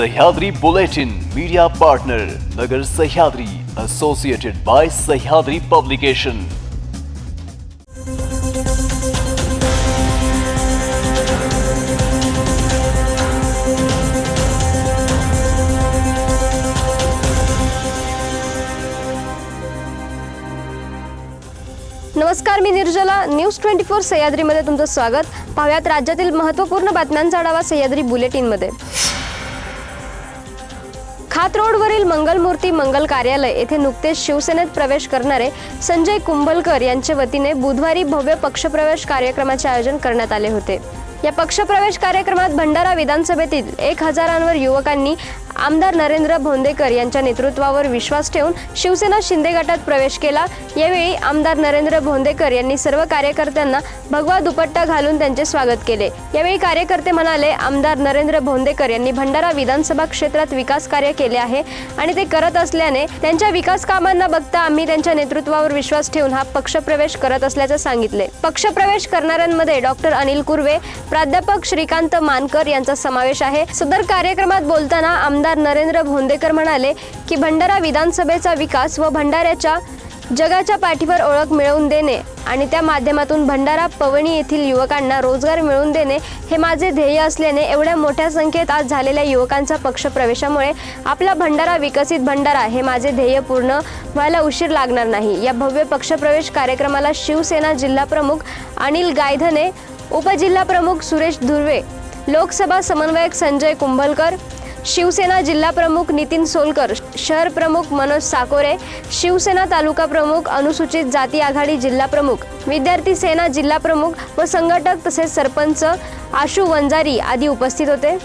Sahyadri Bulletin, media partner Nagar Sahyadri associated by Sahyadri publication नमस्कार मी Nirjala. News twenty four सह्याद्रीमध्ये तुमचं स्वागत. पाहुयात राज्यातील महत्त्वपूर्ण बातम्यांचा आढावा सह्याद्री बुलेटिनमध्ये. हात रोडवरील मंगलमूर्ती मंगल कार्यालय येथे नुकतेच शिवसेनेत प्रवेश करणारे संजय कुंभलकर यांच्या वतीने बुधवारी भव्य पक्षप्रवेश कार्यक्रमाचे आयोजन करण्यात आले होते. या पक्षप्रवेश कार्यक्रमात भंडारा विधानसभेतील एक हजारांवर युवकांनी आमदार नरेंद्र भोंदेकर यांच्या नेतृत्वावर विश्वास ठेवून शिवसेना शिंदे गटात प्रवेश केला. यावेळी आमदार नरेंद्र भोंदेकर यांनी सर्व कार्यकर्त्यांना भगवा दुपट्टा घालून त्यांचे स्वागत केले. यावेळी कार्यकर्ते म्हणाले आमदार नरेंद्र भोंदेकर यांनी भंडारा विधानसभा क्षेत्रात विकास कार्य केले आहे आणि ते करत असल्याने त्यांच्या विकास कामांना बघता आम्ही त्यांच्या नेतृत्वावर विश्वास ठेवून हा पक्षप्रवेश करत असल्याचे सांगितले. पक्षप्रवेश करणाऱ्यांमध्ये डॉक्टर अनिल कुर्वे प्राध्यापक श्रीकांत मानकर यांचा समावेश आहे. सदर कार्यक्रमात बोलताना आमदार नरेंद्र भोंदेकर म्हणाले की भंडारा विधानसभेचा विकास व भंडाऱ्याच्या जगाच्या पाठीवर ओळख मिळवून देणे आणि त्या माध्यमातून भंडारा पवनी येथील युवकांना रोजगार मिळवून देणे हे माझे ध्येय असल्याने एवढ्या मोठ्या संख्येत आज झालेल्या युवकांचा पक्षप्रवेशामुळे आपला भंडारा विकसित भंडारा हे माझे ध्येय पूर्ण व्हायला उशीर लागणार नाही. या भव्य पक्षप्रवेश कार्यक्रमाला शिवसेना जिल्हा प्रमुख अनिल गायधने उपजिल्हा प्रमुख सुरेश धुर्वे लोकसभा समन्वयक संजय कुंभलकर शिवसेना जिल्हा प्रमुख नितीन सोलकर शहर प्रमुख मनोज साकोरे शिवसेना तालुका प्रमुख अनुसूचित जाती आघाडी जिल्हा प्रमुख विद्यार्थी सेना जिल्हा प्रमुख व संघटक तसेच सरपंच आशू वंजारी आदी उपस्थित होते.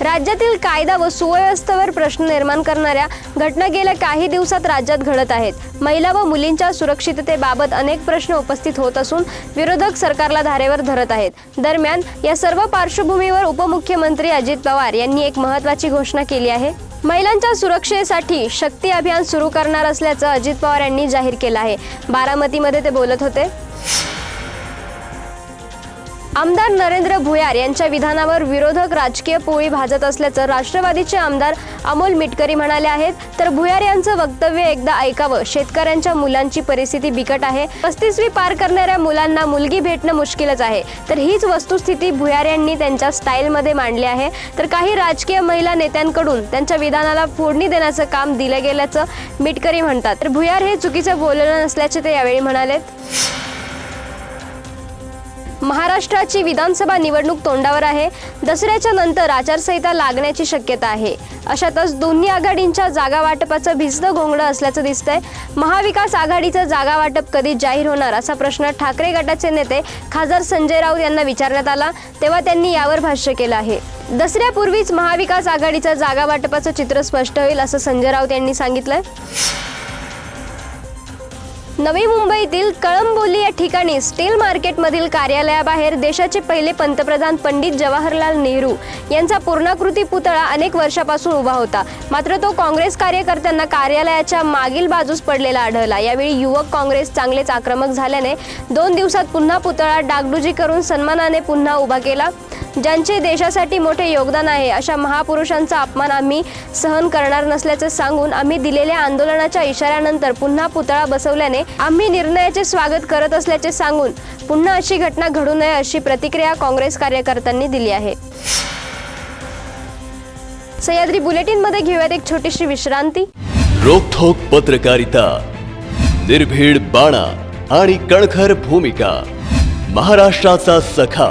राज्यातील कायदा व सुव्यवस्थेवर प्रश्न निर्माण करणाऱ्या घटना गेल्या काही दिवसात राज्यात घडत आहेत. महिला व मुलींच्या सुरक्षिततेबाबत अनेक प्रश्न उपस्थित होत असून विरोधक सरकारला धारेवर धरत आहेत. दरम्यान या सर्व पार्श्वभूमीवर उपमुख्यमंत्री अजित पवार यांनी एक महत्त्वाची घोषणा केली आहे. महिलांच्या सुरक्षेसाठी शक्ती अभियान सुरू करणार असल्याचं अजित पवार यांनी जाहीर केलं आहे. बारामतीमध्ये ते बोलत होते. आमदार नरेंद्र भुयार यांच्या विधानावर विरोधक राजकीय पोळी भाजत असल्याचं राष्ट्रवादीचे आमदार अमोल मिटकरी म्हणाले आहेत. तर भुयार यांचं वक्तव्य एकदा ऐकावं. शेतकऱ्यांच्या मुलांची परिस्थिती बिकट आहे. पस्तीसवी पार करणाऱ्या मुलांना मुलगी भेटणं मुश्किलच आहे. तर हीच वस्तुस्थिती भुयार यांनी त्यांच्या स्टाईलमध्ये मांडली आहे. तर काही राजकीय महिला नेत्यांकडून त्यांच्या विधानाला फोडणी देण्याचं काम दिलं गेल्याचं मिटकरी म्हणतात. तर भुयार हे चुकीचं बोलणं नसल्याचे ते यावेळी म्हणालेत. महाराष्ट्राची विधानसभा निवडणूक तोंडावर आहे. दसऱ्याच्या नंतर आचारसंहिता लागण्याची शक्यता आहे. अशातच दोन्ही आघाडींच्या जागा वाटपाचं भिजतं घोंगडं असल्याचं दिसतंय. महाविकास आघाडीचं जागा वाटप कधी जाहीर होणार असा प्रश्न ठाकरे गटाचे नेते खासदार संजय राऊत यांना विचारण्यात आला. तेव्हा त्यांनी यावर भाष्य केलं आहे. दसऱ्यापूर्वीच महाविकास आघाडीचं जागा वाटपाचं चित्र स्पष्ट होईल असं संजय राऊत यांनी सांगितलंय. नवी मुंबईतील कळंबोली या ठिकाणी स्टील मार्केटमधील कार्यालयाबाहेर देशाचे पहिले पंतप्रधान पंडित जवाहरलाल नेहरू यांचा पूर्णाकृती पुतळा अनेक वर्षापासून उभा होता. मात्र तो काँग्रेस कार्यकर्त्यांना कार्यालयाच्या मागील बाजूस पडलेला आढळला. यावेळी युवक काँग्रेस चांगलेच आक्रमक झाल्याने दोन दिवसात पुन्हा पुतळा डागडुजी करून सन्मानाने पुन्हा उभा केला. ज्यांचे देशासाठी मोठे योगदान आहे अशा महापुरुषांचा अपमान आम्ही सहन करणार नसल्याचे सांगून आम्ही दिलेल्या आंदोलनाच्या इशाऱ्यानंतर पुन्हा पुतळा बसवल्याने आम्ही निर्णयाचे स्वागत करत असल्याचे सांगून पुन्हा अशी घटना घडू नये अशी प्रतिक्रिया काँग्रेस कार्यकर्त्यांनी दिली आहे. सह्याद्री बुलेटिनमध्ये घेऊयात एक छोटीशी विश्रांती. रोखोक पत्रकारिता निर्भीड बाणा आणि कणखर भूमिका महाराष्ट्राचा सखा.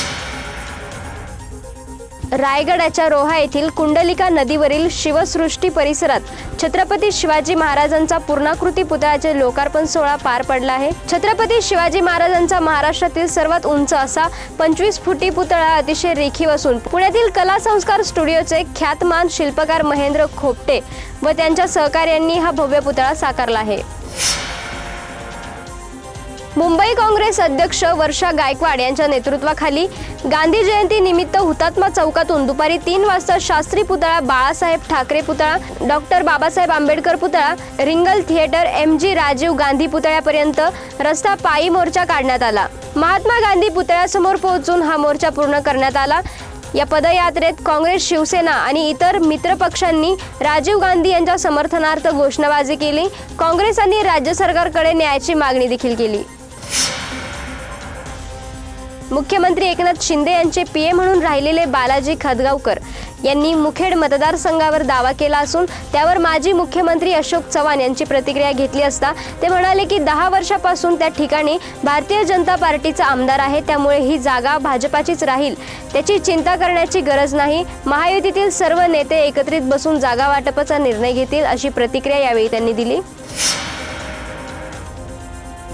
रायगडाच्या रोहा येथील कुंडलिका नदीवरील शिवसृष्टी परिसरात छत्रपती शिवाजी महाराजांचा पूर्णाकृती पुतळ्याचे लोकार्पण सोहळा पार पडला आहे. छत्रपती शिवाजी महाराजांचा महाराष्ट्रातील सर्वात उंच असा पंचवीस फुटी पुतळा अतिशय रेखीव असून पुण्यातील कला संस्कार स्टुडिओचे ख्यातमान शिल्पकार महेंद्र खोपटे व त्यांच्या सहकार्यांनी हा भव्य पुतळा साकारला आहे. मुंबई काँग्रेस अध्यक्ष वर्षा गायकवाड यांच्या नेतृत्वाखाली गांधी जयंती निमित्त हुतात्मा चौकातून दुपारी तीन वाजता शास्त्री पुतळा बाळासाहेब ठाकरे पुतळा डॉक्टर बाबासाहेब आंबेडकर पुतळा रिंगल theatre M G Rajiv Gandhi पुतळ्यापर्यंत रस्ता पायी मोर्चा काढण्यात आला. महात्मा गांधी पुतळ्यासमोर पोहोचून हा मोर्चा पूर्ण करण्यात आला. या पदयात्रेत काँग्रेस शिवसेना आणि इतर मित्रपक्षांनी राजीव गांधी यांच्या समर्थनार्थ घोषणाबाजी केली. काँग्रेसांनी राज्य सरकारकडे न्यायाची मागणी देखील केली. मुख्यमंत्री एकनाथ शिंदे यांचे पीए म्हणून राहिलेले बालाजी खदगावकर यांनी मुखेड मतदारसंघावर दावा केला असून त्यावर माजी मुख्यमंत्री अशोक चव्हाण यांची प्रतिक्रिया घेतली असता ते म्हणाले की दहा वर्षापासून त्या ठिकाणी भारतीय जनता पार्टीचा आमदार आहे त्यामुळे ही जागा भाजपाचीच राहील. त्याची चिंता करण्याची गरज नाही. महायुतीतील सर्व नेते एकत्रित बसून जागा वाटपाचा निर्णय घेतील अशी प्रतिक्रिया यावेळी त्यांनी दिली.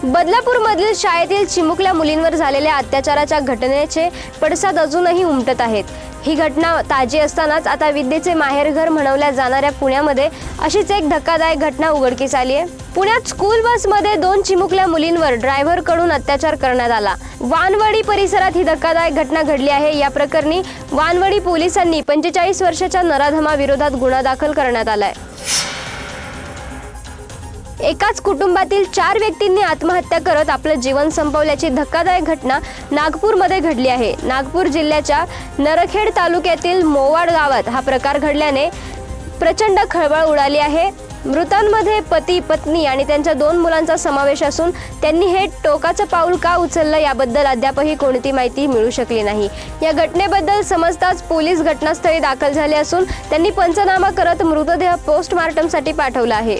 बदलापूरमधील शाळेतील चिमुकल्या मुलींवर झालेल्या अत्याचाराच्या घटनेचे पडसाद अजूनही उमटत आहेत. ही घटना ताजी असतानाच आता विद्येचे माहेरघर म्हणवल्या जाणाऱ्या पुण्यामध्ये अशीच एक धक्कादायक घटना उघडकीस आली आहे. पुण्यात स्कूल बसमध्ये दोन चिमुकल्या मुलींवर ड्रायव्हरकडून अत्याचार करण्यात आला. वानवडी परिसरात ही धक्कादायक घटना घडली आहे. या प्रकरणी वानवडी पोलिसांनी पंचेचाळीस वर्षाच्या नराधमा विरोधात गुन्हा दाखल करण्यात आलाय. एकाच कुटुंबातील चार व्यक्तींनी आत्महत्या करत आपलं जीवन संपवल्याची धक्कादायक घटना नागपूरमध्ये घडली आहे. नागपूर जिल्ह्याच्या नरखेड तालुक्यातील मोवाड गावात हा प्रकार घडल्याने प्रचंड खळबळ उडाली आहे. मृतांमध्ये पती पत्नी आणि त्यांच्या दोन मुलांचा समावेश असून त्यांनी हे टोकाचं पाऊल का उचललं याबद्दल अद्यापही कोणती माहिती मिळू शकली नाही. या घटनेबद्दल समजताच पोलीस घटनास्थळी दाखल झाले असून त्यांनी पंचनामा करत मृतदेह पोस्टमार्टमसाठी पाठवला आहे.